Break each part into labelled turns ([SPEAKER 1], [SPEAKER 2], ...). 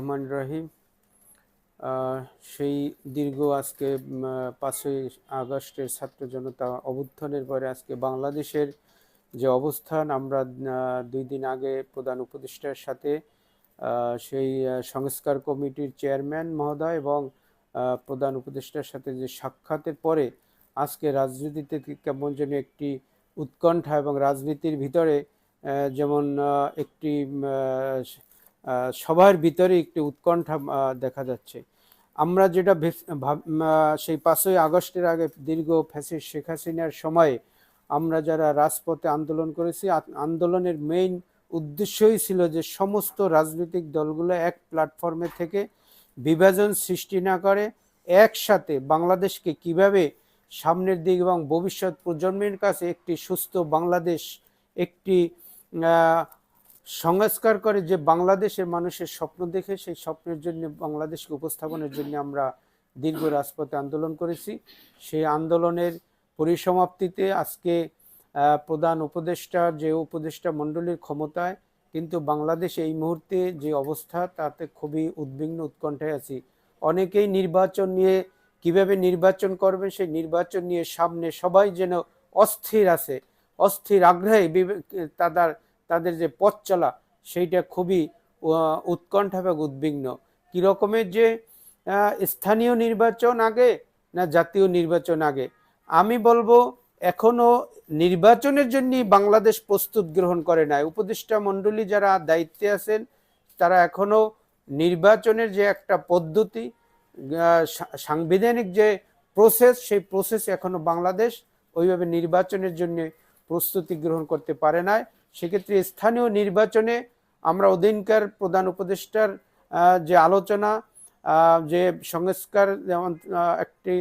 [SPEAKER 1] রহমান রহিম সেই দীর্ঘ আজকে পাঁচই আগস্টের ছাত্র জনতা অভ্যুত্থানের পরে আজকে বাংলাদেশের যে অবস্থান, আমরা দুই দিন আগে প্রধান উপদেষ্টার সাথে সেই সংস্কার কমিটির চেয়ারম্যান মহোদয় এবং প্রধান উপদেষ্টার সাথে যে সাক্ষাতের পরে আজকে রাজনীতিতে কেমন যেন একটি উৎকণ্ঠা এবং রাজনীতির ভিতরে যেমন একটি সবার ভিতরে একটি উৎকণ্ঠা দেখা যাচ্ছে। আমরা যেটা সেই পাঁচই আগস্টের আগে দীর্ঘ ফ্যাসিস্ট শেখ হাসিনার সময়ে আমরা যারা রাজপথে আন্দোলন করেছি আন্দোলনের মেইন উদ্দেশ্যই ছিল যে সমস্ত রাজনৈতিক দলগুলো এক প্ল্যাটফর্মে থেকে বিভাজন সৃষ্টি না করে একসাথে বাংলাদেশকে কীভাবে সামনের দিক এবং ভবিষ্যৎ প্রজন্মের কাছে একটি সুস্থ বাংলাদেশ, একটি সংস্কার করে যে বাংলাদেশের মানুষের স্বপ্ন দেখে, সেই স্বপ্নের জন্য, বাংলাদেশকে উপস্থাপনের জন্য আমরা দীর্ঘ রাজপথে আন্দোলন করেছি। সেই আন্দোলনের পরিসমাপ্তিতে আজকে প্রধান উপদেষ্টা, যে উপদেষ্টা মণ্ডলীর ক্ষমতায়, কিন্তু বাংলাদেশ এই মুহূর্তে যে অবস্থা, তাতে খুবই উদ্বিগ্ন, উৎকণ্ঠায় আছি। অনেকেই নির্বাচন নিয়ে, কীভাবে নির্বাচন করবে, সেই নির্বাচন নিয়ে সামনে সবাই যেন অস্থির আছে, অস্থির আগ্রহে তাদের তাদের যে পথ চলা, সেইটা খুবই উৎকণ্ঠা এবং উদ্বিগ্ন। কীরকমের যে স্থানীয় নির্বাচন আগে না জাতীয় নির্বাচন আগে? আমি বলব, এখনও নির্বাচনের জন্য বাংলাদেশ প্রস্তুত গ্রহণ করে নাই। উপদেষ্টা মণ্ডলী যারা দায়িত্বে আছেন, তারা এখনও নির্বাচনের যে একটা পদ্ধতি সাংবিধানিক যে প্রসেস সেই প্রসেস এখনও বাংলাদেশ ওইভাবে নির্বাচনের জন্য প্রস্তুতি গ্রহণ করতে পারে নাই। সেক্ষেত্রে স্থানীয় নির্বাচনে আমরা ওদিনকার প্রধান উপদেষ্টার যে আলোচনা যে সংস্কার, যেমন একটি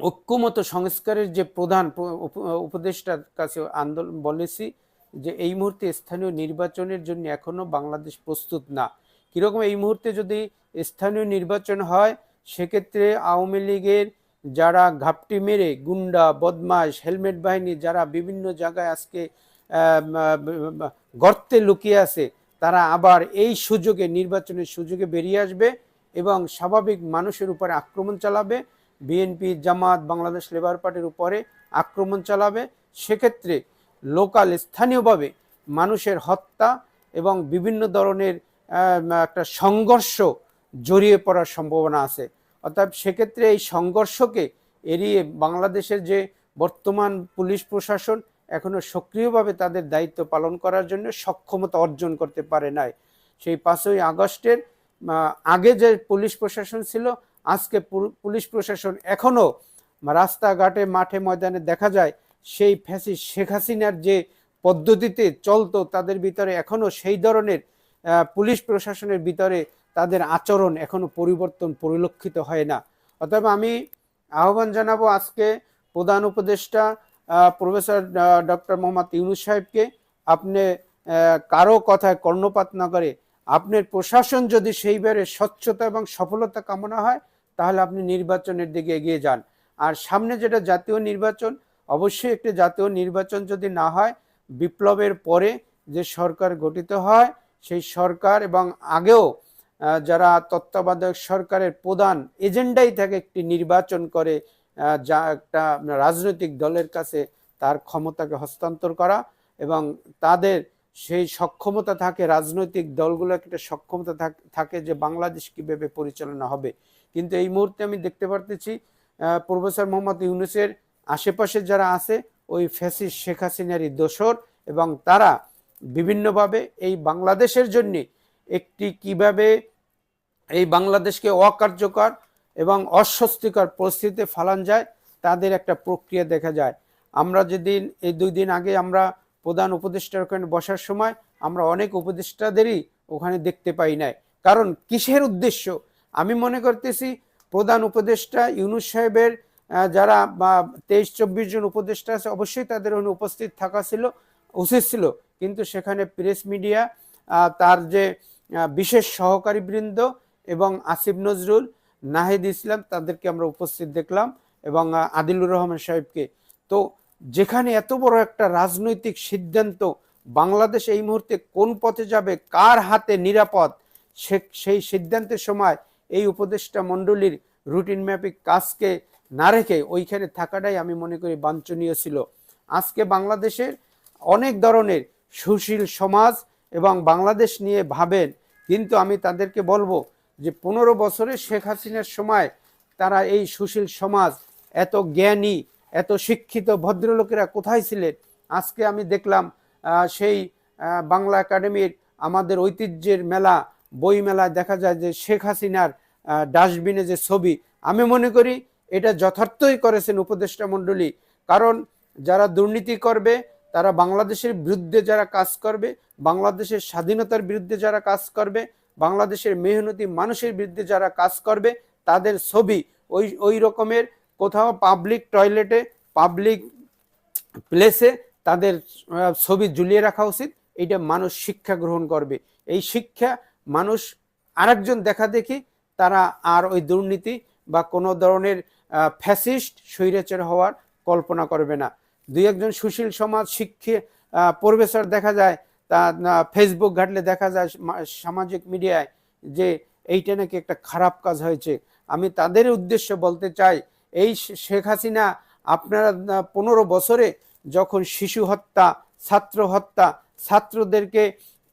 [SPEAKER 1] ঐক্যমত সংস্কারের যে প্রধান উপ- উপদেষ্টার কাছে আন্দোলন বলেছি যে এই মুহূর্তে স্থানীয় নির্বাচনের জন্য এখনও বাংলাদেশ প্রস্তুত না। কীরকম এই মুহূর্তে যদি স্থানীয় নির্বাচন হয়, সেক্ষেত্রে আওয়ামী লীগের যারা ঘাপটি মেরে, গুন্ডা, বদমাশ, হেলমেট বাহিনী, যারা বিভিন্ন জায়গায় আজকে গর্তে লুকিয়ে আছে, তারা আবার এই সুযোগে, নির্বাচনের সুযোগে বেরিয়ে আসবে এবং স্বাভাবিক মানুষের উপরে আক্রমণ চালাবে। বিএনপি, জামাত, বাংলাদেশ লেবার পার্টির উপরে আক্রমণ চালাবে। সেক্ষেত্রে লোকাল, স্থানীয়ভাবে মানুষের হত্যা এবং বিভিন্ন ধরনের একটা সংঘর্ষ জড়িয়ে পড়ার সম্ভাবনা আছে। অর্থাৎ সেক্ষেত্রে এই সংঘর্ষকে এড়িয়ে বাংলাদেশের যে বর্তমান পুলিশ প্রশাসন এখনও সক্রিয়ভাবে তাদের দায়িত্ব পালন করার জন্য সক্ষমতা অর্জন করতে পারে নাই। সেই পাঁচই আগস্টের আগে যে পুলিশ প্রশাসন ছিল, আজকে পুলিশ প্রশাসন এখনও রাস্তাঘাটে, মাঠে, ময়দানে দেখা যায়, সেই ফ্যাসি শেখ হাসিনার যে পদ্ধতিতে চলতো, তাদের ভিতরে এখনও সেই ধরনের পুলিশ প্রশাসনের ভিতরে তাদের আচরণ এখনও পরিবর্তন, পরিলক্ষিত হয় না। অতএব আমি আহ্বান জানাব আজকে প্রধান উপদেষ্টা প্রফেসর ডক্টর মোহাম্মদ ইউনুস সাহেবকে, আপনি কারও কথায় কর্ণপাত না করে আপনার প্রশাসন যদি সেইবারে স্বচ্ছতা এবং সফলতা কামনা হয়, তাহলে আপনি নির্বাচনের দিকে এগিয়ে যান। আর সামনে যেটা জাতীয় নির্বাচন, অবশ্যই একটি জাতীয় নির্বাচন যদি না হয়, বিপ্লবের পরে যে সরকার গঠিত হয়, সেই সরকার এবং আগেও যারা তত্ত্বাবধায়ক সরকারের প্রধান এজেন্ডাই থাকে একটি নির্বাচন করে যা একটা রাজনৈতিক দলের কাছে তার ক্ষমতাকে হস্তান্তর করা এবং তাদের সেই সক্ষমতা থাকে, রাজনৈতিক দলগুলোর একটা সক্ষমতা থাকে যে বাংলাদেশ কীভাবে পরিচালনা হবে। কিন্তু এই মুহূর্তে আমি দেখতে পারতেছি প্রফেসর মোহাম্মদ ইউনুসের আশেপাশে যারা আছে, ওই ফ্যাসিস্ট শেখ হাসিনারই দোসর এবং তারা বিভিন্নভাবে এই বাংলাদেশের জন্য একটি কীভাবে এই বাংলাদেশকে অকার্যকর এবং অস্বস্তিকর পরিস্থিতিতে ফালান যায়, তাদের একটা প্রক্রিয়া দেখা যায়। আমরা যেদিন, এই দুই দিন আগে আমরা প্রধান উপদেষ্টার ওখানে বসার সময় আমরা অনেক উপদেষ্টাদেরই ওখানে দেখতে পাই নাই। কারণ কিসের উদ্দেশ্য? আমি মনে করতেছি প্রধান উপদেষ্টা ইউনুস সাহেবের যারা বা তেইশ, চব্বিশ জন উপদেষ্টা আছে, অবশ্যই তাদের ওখানে উপস্থিত থাকা ছিল, উচিত ছিল। কিন্তু সেখানে প্রেস মিডিয়া তার যে বিশেষ সহকারী বৃন্দ এবং আসিফ নজরুল নাহিদ ইসলাম, তাদেরকে আমরা উপস্থিত দেখলাম এবং আদিলুর রহমান সাহেবকে। তো যেখানে এত বড় একটা রাজনৈতিক সিদ্ধান্ত বাংলাদেশ এই মুহূর্তে কোন পথে যাবে, কার হাতে নিরাপদ, সে, সেই সিদ্ধান্তের সময় এই উপদেষ্টা মণ্ডলীর রুটিন ম্যাপিক কাজকে না রেখে ওইখানে থাকাটাই আমি মনে করি বাঞ্ছনীয় ছিল। আজকে বাংলাদেশের অনেক ধরনের সুশীল সমাজ এবং বাংলাদেশ নিয়ে ভাবেন, কিন্তু আমি তাদেরকে বলব যে পনেরো বছরে শেখ হাসিনার সময় তারা এই সুশীল সমাজ, এত জ্ঞানী, এত শিক্ষিত ভদ্রলোকেরা কোথায় ছিলেন? আজকে আমি দেখলাম সেই বাংলা একাডেমির আমাদের ঐতিহ্যের মেলা বই মেলায় দেখা যায় যে শেখ হাসিনার ডাস্টবিনে যে ছবি, আমি মনে করি এটা যথার্থই করেছেন উপদেষ্টা মণ্ডলী। কারণ যারা দুর্নীতি করবে, তারা বাংলাদেশের বিরুদ্ধে যারা কাজ করবে, বাংলাদেশের স্বাধীনতার বিরুদ্ধে যারা কাজ করবে বাংলাদেশের মেহনতি মানুষের বিরুদ্ধে যারা কাজ করবে, তাদের ছবি ওই ওই রকমের কোথাও পাবলিক টয়লেটে পাবলিক প্লেসে তাদের ছবি ঝুলিয়ে রাখা উচিত। এটা মানুষ শিক্ষা গ্রহণ করবে। এই শিক্ষা মানুষ আরেকজন দেখা দেখি তারা আর ওই দুর্নীতি বা কোনো ধরনের ফ্যাসিস্ট স্বৈরাচার হওয়ার কল্পনা করবে না। দুই একজন সুশীল সমাজ শিক্ষে পরিবেশর দেখা যায় তা ফেসবুক ঘাটলে দেখা যায় সামাজিক মিডিয়ায় যে এইটা নাকি একটা খারাপ কাজ হয়েছে। আমি তাদের উদ্দেশ্য বলতে চাই, এই শেখ হাসিনা আপনারা পনেরো বছরে যখন শিশু হত্যা, ছাত্র হত্যা, ছাত্রদেরকে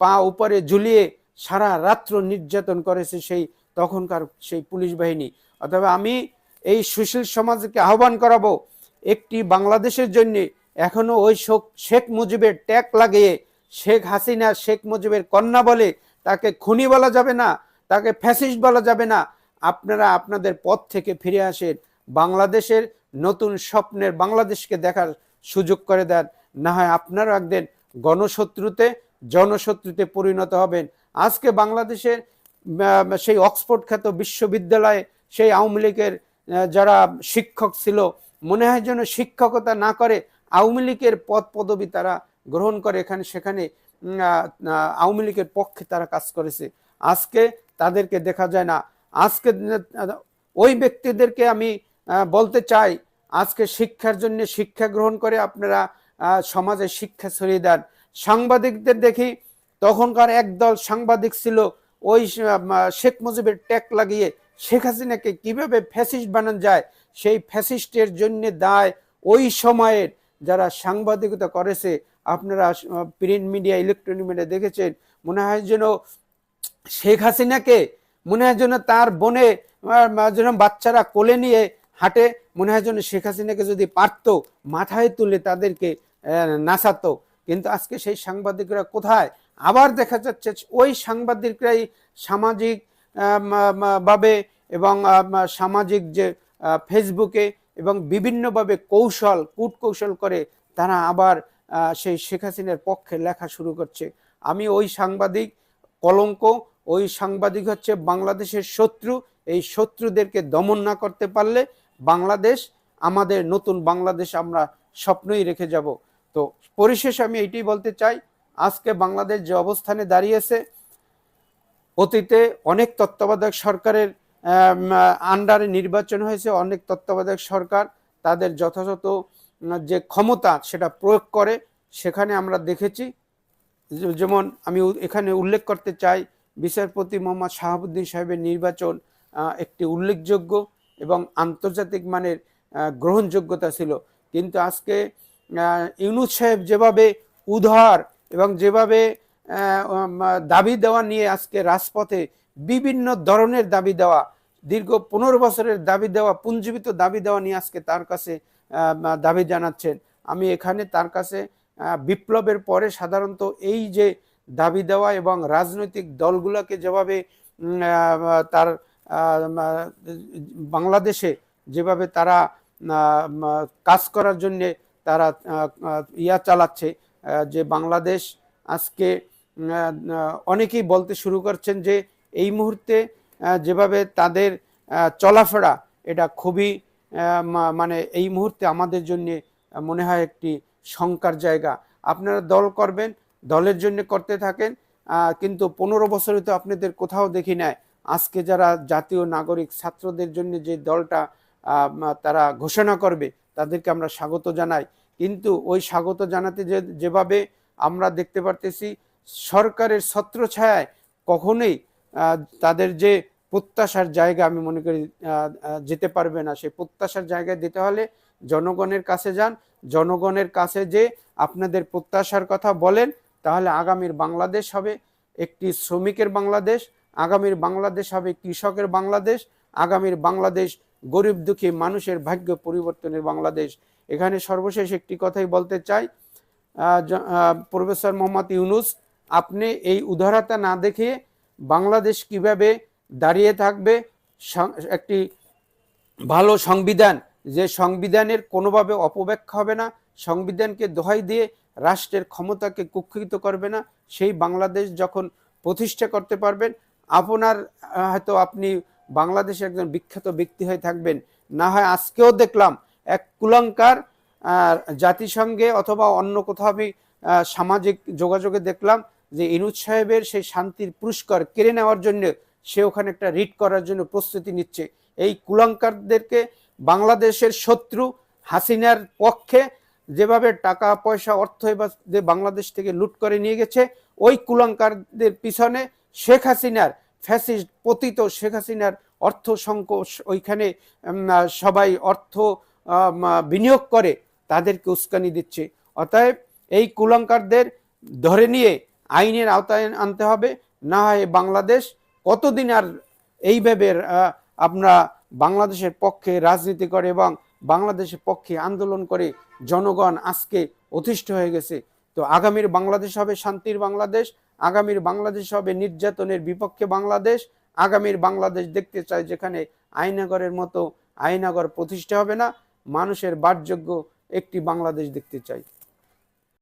[SPEAKER 1] পা উপরে ঝুলিয়ে সারা রাত্র নির্যাতন করেছে সেই তখনকার সেই পুলিশ বাহিনী। অথবা আমি এই সুশীল সমাজকে আহ্বান করাবো, একটি বাংলাদেশের জন্য এখনও ওই শেখ মুজিবের ট্যাগ লাগিয়ে শেখ হাসিনা, শেখ মুজিবের কন্যা বলে তাকে খুনি বলা যাবে না, তাকে ফ্যাসিস্ট বলা যাবে না। আপনারা আপনাদের পথ থেকে ফিরে আসেন, বাংলাদেশের নতুন স্বপ্নের বাংলাদেশকে দেখার সুযোগ করে দেন। না হয় আপনারা একদিন গণশত্রুতে, জনশত্রুতে পরিণত হবেন। আজকে বাংলাদেশের সেই অক্সফোর্ড খ্যাত বিশ্ববিদ্যালয়ে সেই আওয়ামী লীগের যারা শিক্ষক ছিল, মনে হয় যেন শিক্ষকতা না করে আওয়ামী লীগের পদ পদবি তারা গ্রহণ করে এখানে, সেখানে আওয়ামী লীগের পক্ষে তারা কাজ করেছে। আজকে তাদেরকে দেখা যায় না। আজকে, ওই ব্যক্তিদেরকে আমি বলতে চাই, আজকে শিক্ষার জন্য শিক্ষা গ্রহণ করে আপনারা সমাজে শিক্ষা ছড়িয়ে দেন। সাংবাদিকদের দেখি, তখনকার একদল সাংবাদিক ছিল, ওই শেখ মুজিবের ট্যাগ লাগিয়ে শেখ হাসিনাকে কীভাবে ফ্যাসিস্ট বানানো যায়, সেই ফ্যাসিস্টের জন্য দায় ওই সময়ের যারা সাংবাদিকতা করেছে আপনারা প্রিন্ট মিডিয়া ইলেকট্রনিক মিডিয়া দেখেছেন? মনে হয় যেন শেখ হাসিনাকে, মনে হয় যেন তার বনে যেন বাচ্চারা কোলে নিয়ে হাঁটে, মনে হয় যেন শেখ হাসিনাকে যদি পারতো, মাথায় তুলে তাদেরকে নাচাতো। কিন্তু আজকে সেই সাংবাদিকরা কোথায়? আবার দেখা যাচ্ছে ওই সাংবাদিকরাই সামাজিক ভাবে এবং সামাজিক যে ফেসবুকে এবং বিভিন্নভাবে কৌশল, কূটকৌশল করে তারা আবার সেই শেখ হাসিনার পক্ষে লেখা শুরু করছে। আমি ওই সাংবাদিক কলঙ্ক, ওই সাংবাদিক হচ্ছে বাংলাদেশের শত্রু। এই শত্রুদেরকে দমন না করতে পারলে বাংলাদেশ, আমাদের নতুন বাংলাদেশ আমরা স্বপ্নই রেখে যাব। তো পরিশেষে আমি এইটাই বলতে চাই, আজকে বাংলাদেশ যে অবস্থানে দাঁড়িয়েছে, অতীতে অনেক তত্ত্বাবধায়ক সরকারের আন্ডারে নির্বাচন হয়েছে, অনেক তত্ত্বাবধায়ক সরকার তাদের যথাযথ যে ক্ষমতা সেটা প্রয়োগ করে সেখানে আমরা দেখেছি যেমন আমি এখানে উল্লেখ করতে চাই, বিচারপতি মোহাম্মদ শাহাবুদ্দিন সাহেবের নির্বাচন একটি উল্লেখযোগ্য এবং আন্তর্জাতিক মানের গ্রহণযোগ্যতা ছিল। কিন্তু আজকে ইউনুস সাহেব যেভাবে উধার এবং যেভাবে দাবি দেওয়া নিয়ে আজকে রাজপথে বিভিন্ন ধরনের দাবি দেওয়া, দীর্ঘ পনেরো বছরের দাবি দেওয়া পুঞ্জীবিত দাবি দেওয়া নিয়ে আজকে তার কাছে দাবি জানাচ্ছেন। আমি এখানে তার কাছে বিপ্লবের পরে সাধারণত এই যে দাবি দেওয়া এবং রাজনৈতিক দলগুলোকে যেভাবে তার বাংলাদেশে যেভাবে তারা কাজ করার জন্যে তারা ইয়া চালাচ্ছে যে বাংলাদেশ আজকে অনেকেই বলতে শুরু করছেন যে এই মুহূর্তে যেভাবে তাদের চলাফেরা এটা খুবই মানে এই মুহূর্তে আমাদের জন্য মনে হয় একটি শঙ্কার জায়গা। আপনারা দল করবেন, দলের জন্য করতে থাকেন কিন্তু পনেরো বছরে তো আপনাদের কোথাও দেখি নাই। আজকে যারা জাতীয় নাগরিক ছাত্রদের জন্য যে দলটা তারা ঘোষণা করবে, তাদেরকে আমরা স্বাগত জানাই। কিন্তু ওই স্বাগত জানাতে যে, যেভাবে আমরা দেখতে পারতেছি, সরকারের ছত্রছায়ায় কখনোই তাদের যে প্রত্যাশার জায়গা আমি মনে করি যেতে পারবে না। সেই প্রত্যাশার জায়গায় দিতে হলে জনগণের কাছে যান, জনগণের কাছে যে আপনাদের প্রত্যাশার কথা বলেন, তাহলে আগামীর বাংলাদেশ হবে একটি শ্রমিকের বাংলাদেশ, আগামীর বাংলাদেশ হবে কৃষকের বাংলাদেশ, আগামীর বাংলাদেশ গরিব দুঃখী মানুষের ভাগ্য পরিবর্তনের বাংলাদেশ। এখানে সর্বশেষ একটি কথাই বলতে চাই প্রফেসর মোহাম্মদ ইউনুস, আপনি এই উদারতা না দেখিয়ে বাংলাদেশ কীভাবে দাঁড়িয়ে থাকবে একটি ভালো সংবিধান যে সংবিধানের কোনোভাবে অপব্যাখ্যা হবে না, সংবিধানকে দোহাই দিয়ে রাষ্ট্রের ক্ষমতাকে কুক্ষিত করবে না, সেই বাংলাদেশ যখন প্রতিষ্ঠা করতে পারবেন, আপনার হয়তো আপনি বাংলাদেশে একজন বিখ্যাত ব্যক্তি হয়ে থাকবেন। না হয় আজকেও দেখলাম এক কুলঙ্কার জাতিসংঘে অথবা অন্য কোথাও আমি সামাজিক যোগাযোগে দেখলাম যে ইনুজ সাহেবের সেই শান্তির পুরস্কার কেড়ে নেওয়ার জন্য সে ওখানে একটা রিট করার জন্য প্রস্তুতি নিচ্ছে। এই কুলঙ্কারদেরকে বাংলাদেশের শত্রু হাসিনার পক্ষে যেভাবে টাকা, পয়সা, অর্থ এবার যে বাংলাদেশ থেকে লুট করে নিয়ে গেছে, ওই কুলঙ্কারদের পিছনে শেখ হাসিনার ফ্যাসিস্ট পতিত শেখ হাসিনার অর্থ সংকোচ, ওইখানে সবাই অর্থ বিনিয়োগ করে তাদেরকে উস্কানি দিচ্ছে। অতএব এই কুলঙ্কারদের ধরে নিয়ে আইনের আওতায় আনতে হবে, না হয় বাংলাদেশ কতদিন আর এইভাবে আমরা বাংলাদেশের পক্ষে রাজনীতি করে এবং বাংলাদেশের পক্ষে আন্দোলন করে জনগণ আজকে অতিষ্ঠ হয়ে গেছে। তো আগামীর বাংলাদেশ হবে শান্তির বাংলাদেশ, আগামীর বাংলাদেশ হবে নির্যাতনের বিপক্ষে বাংলাদেশ, আগামীর বাংলাদেশ দেখতে চাই যেখানে আইনাগরের মতো আইনাগর প্রতিষ্ঠা হবে না, মানুষের বাসযোগ্য একটি বাংলাদেশ দেখতে চাই।